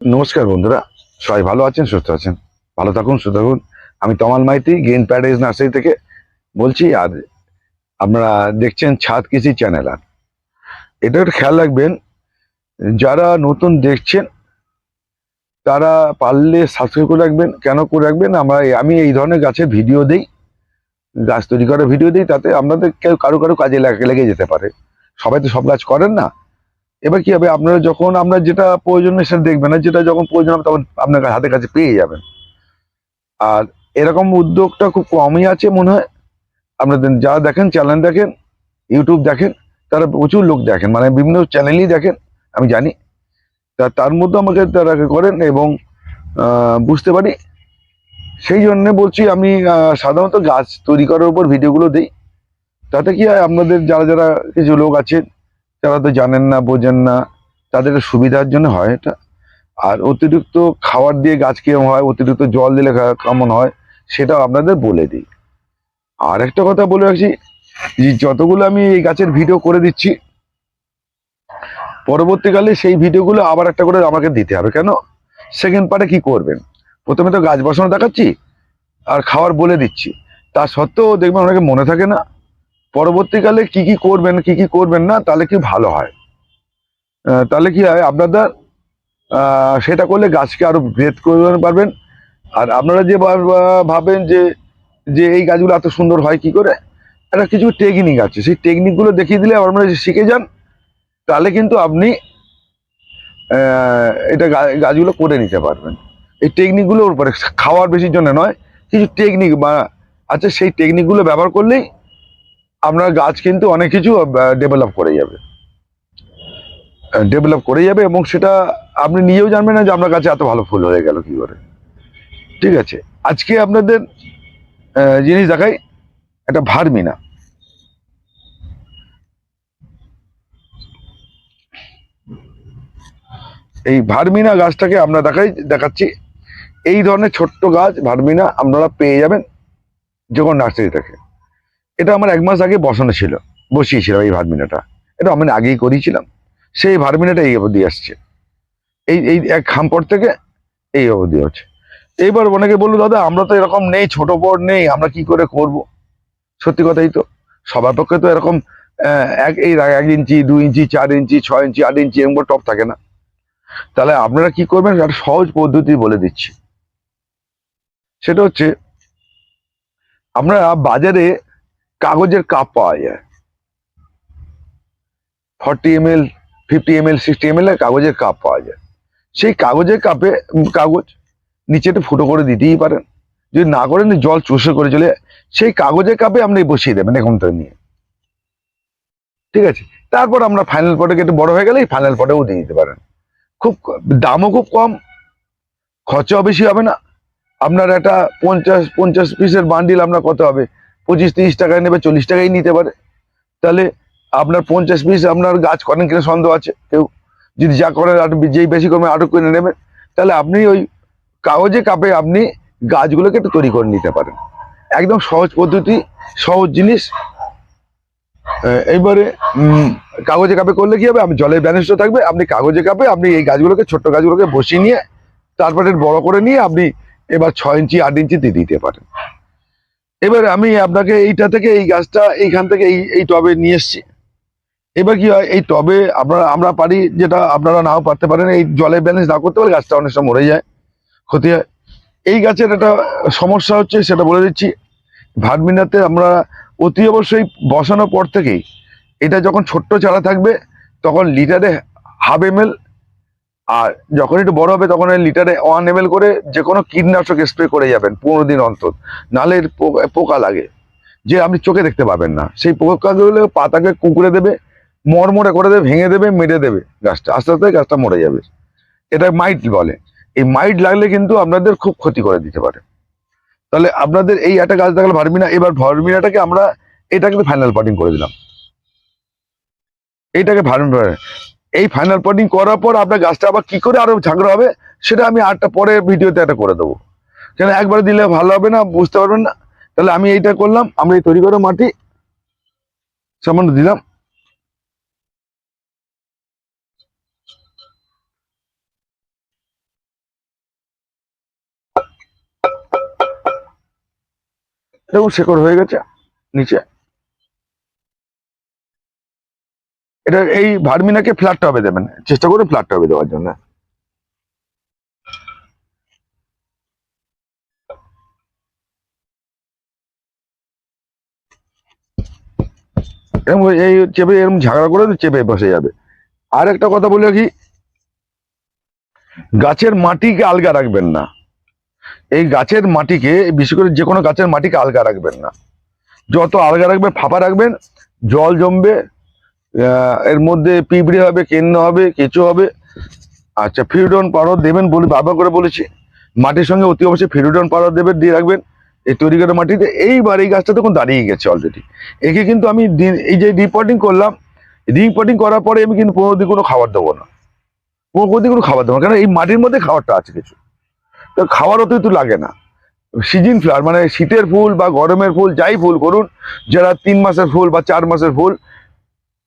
নমস্কার বন্ধুরা, সবাই ভালো আছেন, সুস্থ আছেন? ভালো থাকুন, সুস্থ থাকুন। আমি Tamal Maiti, green paradise nursery থেকে বলছি, আর আপনারা দেখছেন ছাদ কৃষি চ্যানেল আর। এটা একটু খেয়াল রাখবেন, যারা নতুন দেখছেন, তারা পারলে সাবস্ক্রাইব করে রাখবেন। কেন করে রাখবেন? আমরা আমি এই ধরনের গাছের ভিডিও দিই, গাছ তৈরি করার ভিডিও দিই, তাতে আপনাদের কেউ কারও কারও কাজে লাগে লেগে যেতে পারে। সবাই তো সব গাছ করেন না। এবার কি হবে? আপনারা যখন আপনার যেটা প্রয়োজন সেটা দেখবেন না, যেটা যখন প্রয়োজন হবে তখন আপনার হাতের কাছে পেয়ে যাবেন। আর এরকম উদ্যোগটা খুব কমই আছে মনে হয়। আপনাদের যারা দেখেন চ্যানেল দেখেন ইউটিউব দেখেন, তারা প্রচুর লোক দেখেন মানে বিভিন্ন চ্যানেলই দেখেন, আমি জানি। তা তার মধ্যে আমাকে তারা করেন এবং বুঝতে পারি। সেই জন্য বলছি আমি সাধারণত গাছ তৈরি করার উপর ভিডিওগুলো দিই। তাতে কি হয়, আপনাদের যারা যারা কিছু লোক আছেন যারা তো জানেন না, বোঝেন না। তাদের সুবিধার জন্য হয় এটা। আর অতিরিক্ত খাবার দিয়ে গাছ কেমন হয়, অতিরিক্ত জল দিলে কেমন হয়, সেটাও আপনাদের বলে দিই। আর একটা কথা বলে রাখছি, যে যতগুলো আমি এই গাছের ভিডিও করে দিচ্ছি, পরবর্তীকালে সেই ভিডিওগুলো আবার একটা করে আমাকে দিতে হবে। কেন? সেকেন্ড পার্টে কি করবেন? প্রথমে তো গাছ বসানো দেখাচ্ছি, আর খাবার বলে দিচ্ছি। তা সত্ত্বেও দেখবেন অনেকে মনে থাকে না পরবর্তীকালে কি কি করবেন, কি কি করবেন না, তাহলে কি ভালো হয়? তাহলে কি হয় আপনাদের সেটা করলে গাছকে আরও গ্রেড করতে পারবেন। আর আপনারা যে ভাবেন যে যে এই গাছগুলো এত সুন্দর হয় কি করে? একটা কিছু টেকনিক আছে। সেই টেকনিকগুলো দেখিয়ে দিলে আপনারা শিখে যান, তাহলে কিন্তু আপনি এটা গাছগুলো করে নিতে পারবেন। এই টেকনিকগুলোর উপরে, খাওয়ার বেশির জন্য নয়, কিছু টেকনিক বা আচ্ছা সেই টেকনিকগুলো ব্যবহার করলেই আপনার গাছ কিন্তু অনেক কিছু ডেভেলপ করে যাবে। ডেভেলপ করে যাবে এবং সেটা আপনি নিজেও জানবেন না যে আপনার কাছে এত ভালো ফুল হয়ে গেল কি করে। ঠিক আছে? আজকে আপনাদের জিনিস দেখাই, একটা ভার্মিনা। এই ভার্মিনা গাছটাকে আমরা দেখাই, দেখাচ্ছি। এই ধরনের ছোট্ট গাছ, ভার্মিনা, আপনারা পেয়ে যাবেন যখন নার্সারি থেকে এটা আমার এক মাস আগে বসানো ছিল, বসিয়েছিলাম এই ভার্মিনাটা। এটা আমি আগেই করিয়েছিলাম, সেই ভার্মিনাটা এই অবধি আসছে। এই এই এক খামপর থেকে এই অবধি হচ্ছে। এইবার অনেকে বলল, দাদা, আমরা তো এরকম নেই, ছোট পর নেই, আমরা কি করে করব? সত্যি কথাই তো, সবার পক্ষে তো এরকম এক, এই এক ইঞ্চি দুই ইঞ্চি, চার ইঞ্চি, ছয় ইঞ্চি, আট ইঞ্চি এরকম টপ থাকে না। তাহলে আপনারা কি করবেন? একটা সহজ পদ্ধতি বলে দিচ্ছি। সেটা হচ্ছে, আমরা বাজারে কাগজের কাপ পাওয়া যায়। Forty M L fifty M L sixty M L কাগজের কাপ পাওয়া যায়। সেই কাগজের কাপে কাগজ নিচে ফুটো করে দিতেই পারেন। যদি না করেন জল চুষে করে চলে সেই কাগজের কাপে আপনি বসিয়ে দেবেন এখন তো নিয়ে। ঠিক আছে? তারপর আমরা ফাইনাল পটে একটু বড় হয়ে গেলে ফাইনাল পটেও দিয়ে দিতে পারেন। খুব দামও খুব কম, খরচাও বেশি হবে না। আপনার একটা পঞ্চাশ পঞ্চাশ পিসের বান্ডিল আপনার কত হবে? পঁচিশ, তিরিশ টাকায় নেবে, চল্লিশ টাকায় নিতে পারে। তাহলে আপনার পঞ্চাশ পিস আপনার গাছ করেন কিনা সন্দেহ আছে। কেউ যদি যা করেন যেই বেশি কমে আটক করে নেবেন তাহলে আপনি ওই কাগজে কাপে আপনি গাছগুলোকে একটু তৈরি করে নিতে পারেন। একদম সহজ পদ্ধতি, সহজ জিনিস। এইবারে কাগজে কাপে করলে কি হবে? আমি জলের ব্যালেন্সটা থাকবে। আপনি কাগজে কাপে আপনি এই গাছগুলোকে, ছোট্ট গাছগুলোকে বসিয়ে নিয়ে, তারপরে বড় করে নিয়ে আপনি এবার ছয় ইঞ্চি, আট ইঞ্চি দিয়ে দিতে পারেন। এবার আমি আপনাকে এইটা থেকে এই গাছটা এইখান থেকে এই এই টবে নিয়ে এসছি। এবার কি হয়, এই টবে আপনারা, আমরা পারি যেটা আপনারা নাও পারতে পারেন, এই জলের ব্যালেন্স না করতে পারলে গাছটা অনেক সময় মরে যায়, ক্ষতি হয়। এই গাছের একটা সমস্যা হচ্ছে, সেটা বলে দিচ্ছি। ভার্মিনাতে আমরা অতি অবশ্যই বসানোর পর থেকেই, এটা যখন ছোট্ট চারা থাকবে, তখন লিটারে হাফ এম আর যখন একটু বড় হবে, তখন লিটারে ওয়ান এম করে যে কোনো কীটনাশক স্প্রে করে যাবেন পনেরো দিন অন্তর। পো- পোকা লাগে। যে আপনি চোখে দেখতে পাবেন না। সেই পোকাগুলো পাতাকে কুকুরে দেবে মরমরে করে দেবে, ভেঙে দেবে, মেরে দেবে গাছটা। আস্তে আস্তে গাছটা মরে যাবে। এটা মাইট বলে। এই মাইট লাগলে কিন্তু আপনাদের খুব ক্ষতি করে দিতে পারে। তাহলে আপনাদের এই একটা গাছ দেখালে ভার্মিনা, এবার ভার্মিনাটাকে আমরা এটাকে ফাইনাল পটিং করে দিলাম। এইটাকে ভার্মিনা এই ফাইনাল পটিং করার পর আপনার গাছটা আবার কি করে আরও ঝাঁকড়া হবে, সেটা আমি আটটা পরে ভিডিওতে একটা করে দেবো। কেন একবারে দিলে ভালো হবে না, বুঝতে পারবেন না? তাহলে আমি এইটা করলাম, আমরা এই তৈরি করে মাটি সামান্য দিলাম। দেখুন শেকড় হয়ে গেছে, নিচে। এটা এই ভার্মিনাকে ফ্ল্যাট টবে দেবেন। চেষ্টা করুন ফ্ল্যাট টবে দেওয়ার জন্য। এই চেপে এরকম ঝাগড়া করে চেপে বসে যাবে। আর একটা কথা বলে কি গাছের মাটিকে আলগা রাখবেন না। এই গাছের মাটিকে, বিশেষ করে যে কোনো গাছের মাটিকে আলগা রাখবেন না। যত আলগা রাখবেন, ফাঁপা রাখবেন, জল জমবে এর মধ্যে পিঁপড়ে হবে, কেন্ন হবে, কেঁচো হবে। আচ্ছা ফিরুডন পাউডার দেবেন বলে বারবার করে বলেছি। মাটির সঙ্গে অতি অবশ্যই ফিরুডন পাউডার দেবেন দিয়ে রাখবেন। এই তৈরি করা মাটিতে, এইবার এই গাছটা তখন দাঁড়িয়ে গেছে অলরেডি একে কিন্তু আমি এই যে রিপোর্টিং করলাম রিপোর্টিং করার পরে আমি কিন্তু পনেরো দিন কোনো খাবার দেবো না। পনেরো দিন কোনো খাবার দেবো না কারণ এই মাটির মধ্যে খাবারটা আছে কিছু। তো খাবার অত একটু লাগে না। সিজন ফ্লাওয়ার মানে শীতের ফুল বা গরমের ফুল, যাই ফুল করুন, যারা তিন মাসের ফুল বা চার মাসের ফুল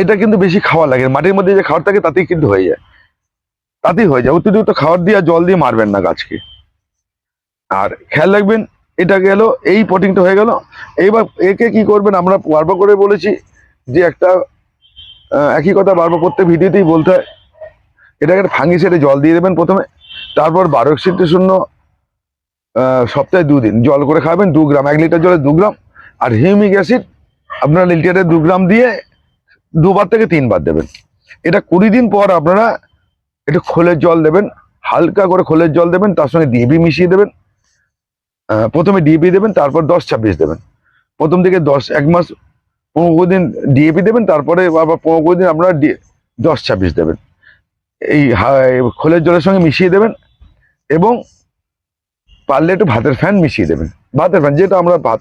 এটা কিন্তু বেশি খাওয়ার লাগে। মাটির মধ্যে যে খাবার থাকে তাতেই কিন্তু হয়ে যায়। তাতেই হয়ে যায়। অতিরিক্ত খাবার দিয়ে জল দিয়ে মারবেন না গাছকে। আর খেয়াল রাখবেন, এটা গেল, এই পটিংটা হয়ে গেল। এইবার একে কি করবেন, আমরা বারবার করে বলেছি যে একটা একই কথা বারবার প্রত্যেক ভিডিওতেই বলতে হয়। এটাকে ফাঙ্গি সেটে জল দিয়ে দেবেন প্রথমে। তারপর বারো সিটে শূন্য সপ্তাহে দুদিন। জল করে খাবেন, দু গ্রাম, এক লিটার জলে দু গ্রাম। আর হিউমিক অ্যাসিড আপনার লিটারে দু গ্রাম দিয়ে দুবার থেকে তিনবার দেবেন। এটা কুড়ি দিন পর আপনারা একটু খোলের জল দেবেন, হালকা করে খোলের জল দেবেন, তার সঙ্গে ডিএপি মিশিয়ে দেবেন প্রথমে ডিএপি দেবেন, তারপর দশ ছাব্বিশ দেবেন। প্রথম থেকে দশ, এক মাস পনেরো দিন ডিএপি দেবেন, তারপরে আবার পনেরো দিন আপনারা দশ ছাব্বিশ দেবেন। এই খোলের জলের সঙ্গে মিশিয়ে দেবেন এবং পারলে একটু ভাতের ফ্যান মিশিয়ে দেবেন। ভাতের ফ্যান, যেটা আমরা ভাত,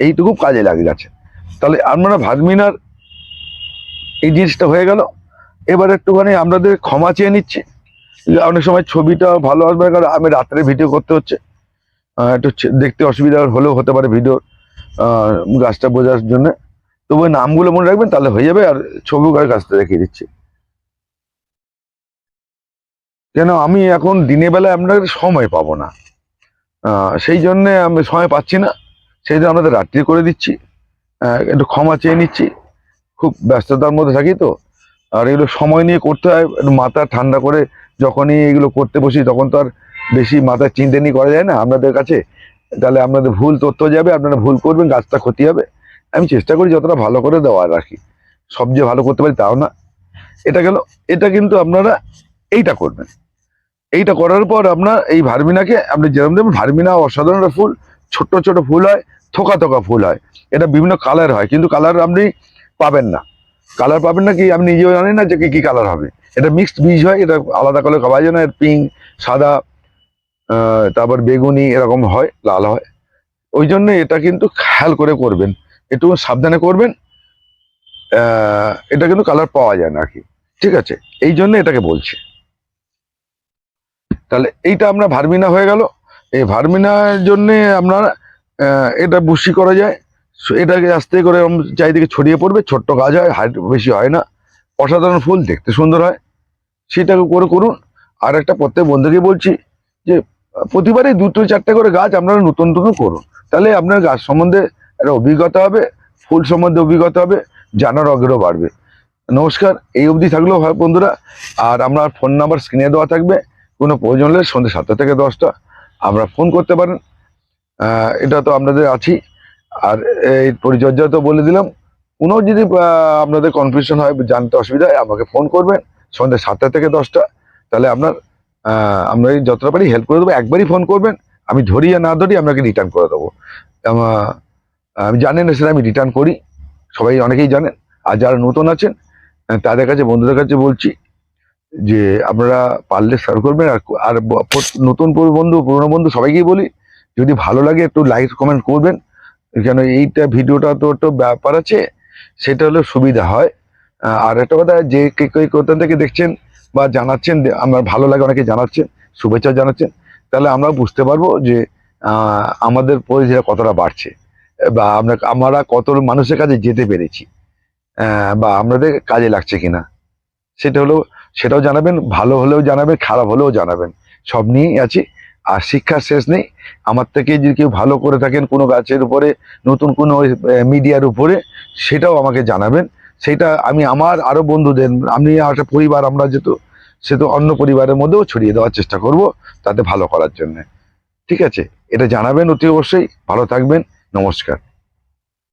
এইটুকু কাজে লাগে গেছে তাহলে আমরা ভাতমিনার এই জিনিসটা হয়ে গেল। এবার একটুখানি আপনাদের ক্ষমা চেয়ে নিচ্ছি। অনেক সময় ছবিটা ভালো আসবে না, কারণ আমি রাত্রে ভিডিও করতে হচ্ছে। একটু দেখতে অসুবিধা হলেও হতে পারে ভিডিও গাছটা বোঝার জন্য। তবু নামগুলো মনে রাখবেন তাহলে হয়ে যাবে। আর ছবিও গাছটা দেখিয়ে দিচ্ছি। কেন আমি এখন দিনের বেলায় আপনাদের সময় পাবো না। সেই জন্যে আমি সময় পাচ্ছি না। সেই জন্য আপনাদের রাত্রি করে দিচ্ছি। একটু ক্ষমা চেয়ে নিচ্ছি। খুব ব্যস্ততার মধ্যে থাকি তো। আর এগুলো সময় নিয়ে করতে হয় মাথা ঠান্ডা করে যখনই এগুলো করতে বসি তখন তো আর বেশি মাথায় চিন্তা নিয়ে করা যায় না আপনাদের কাছে। তাহলে আপনাদের ভুল তথ্য যাবে, আপনারা ভুল করবেন, গাছটা ক্ষতি হবে। আমি চেষ্টা করি যতটা ভালো করে দেওয়ার রাখি সব যে ভালো করতে পারি তাও না। এটা গেল, এটা কিন্তু আপনারা এইটা করবেন। এইটা করার পর আপনার এই ভার্মিনাকে, আপনি যেরকম দেবেন ভার্মিনা অসাধারণ ফুল। ছোট ছোট ফুল হয়, থোকা থোকা ফুল হয়। এটা বিভিন্ন কালার হয়, কিন্তু কালার আপনি পাবেন না। কালার পাবেন না কি? আমি নিজেও জানি না যে কি কি কালার হবে। এটা মিক্সড বীজ হয়, এটা আলাদা কালার খাওয়া যায় না পিঙ্ক সাদা তারপর বেগুনি এরকম হয়, লাল হয়। ওই জন্য এটা কিন্তু খেয়াল করে করবেন। একটু সাবধানে করবেন। এটা কিন্তু কালার পাওয়া যায় না আর কি। ঠিক আছে? এই জন্য এটাকে বলছি। তাহলে এইটা আমরা ভার্মিনা হয়ে গেল। এই ভার্মিনার জন্যে আপনার এটা বুশি করা যায়। এটাকে আস্তে করে চারিদিকে ছড়িয়ে পড়বে, ছোট্ট গাছ হয়, হাইট বেশি হয় না। অসাধারণ ফুল, দেখতে সুন্দর হয়। সেটাকে করে করুন। আর একটা প্রত্যেক বন্ধুকে বলছি যে, প্রতিবারই দুটো চারটে করে গাছ আপনারা নতুন নতুন করুন। তাহলে আপনার গাছ সম্বন্ধে একটা অভিজ্ঞতা হবে, ফুল সম্বন্ধে অভিজ্ঞতা হবে, জানার আগ্রহ বাড়বে। নমস্কার, এই অবধি থাকল হয় বন্ধুরা। আর আমরা ফোন নাম্বার স্ক্রিনে দেওয়া থাকবে। কোনো প্রয়োজন হলে সন্ধ্যে সাতটা থেকে দশটা, আমরা ফোন করতে পারেন। এটা তো আপনাদের আছি। আর এই পরিচর্যা তো বলে দিলাম। কোনো যদি আপনাদের কনফিউশন হয়, জানতে অসুবিধা হয়, আমাকে ফোন করবেন। সন্ধ্যে সাতটা থেকে দশটা। তাহলে আপনার আমরা যতটা পারি হেল্প করে দেবো। একবারই ফোন করবেন। আমি ধরি না ধরি, আপনাকে রিটার্ন করে দেবো। আমা- জানেন না সেটা আমি রিটার্ন করি। সবাই অনেকেই জানেন। আর যারা নতুন আছেন তাদের কাছে, বন্ধুদের কাছে বলছি যে, আপনারা পারলে শেয়ার করবেন। আর আর নতুন বন্ধু, পুরনো বন্ধু সবাইকেই বলি, যদি ভালো লাগে একটু লাইক কমেন্ট করবেন। কেন এইটা ভিডিওটা তো একটু ব্যাপার আছে, সেটা হলে সুবিধা হয়। আর একটা কথা, যে কে কে কোথা থেকে দেখছেন বা জানাচ্ছেন আমার ভালো লাগে অনেকে জানাচ্ছেন, শুভেচ্ছা জানাচ্ছেন, তাহলে আমরা বুঝতে পারব যে আমাদের পরিচয় কতটা বাড়ছে। বা আমরা আমরা কত মানুষের কাছে যেতে পেরেছি বা আমাদের কাজে লাগছে কিনা। সেটা হলো, সেটাও জানাবেন, ভালো হলেও জানাবেন, খারাপ হলেও জানাবেন। সব নিয়েই আছি। আর শিক্ষার শেষ নেই। আমার থেকে যদি কেউ ভালো করে থাকেন কোনো গাছের উপরে, নতুন কোনো মিডিয়ার উপরে, সেটাও আমাকে জানাবেন। সেটা আমি আমার আরও বন্ধুদের, আমি একটা পরিবার আমরা যেহেতু, সে তো অন্য পরিবারের মধ্যেও ছড়িয়ে দেওয়ার চেষ্টা করব তাতে ভালো করার জন্য। ঠিক আছে? এটা জানাবেন অতি অবশ্যই। ভালো থাকবেন। নমস্কার।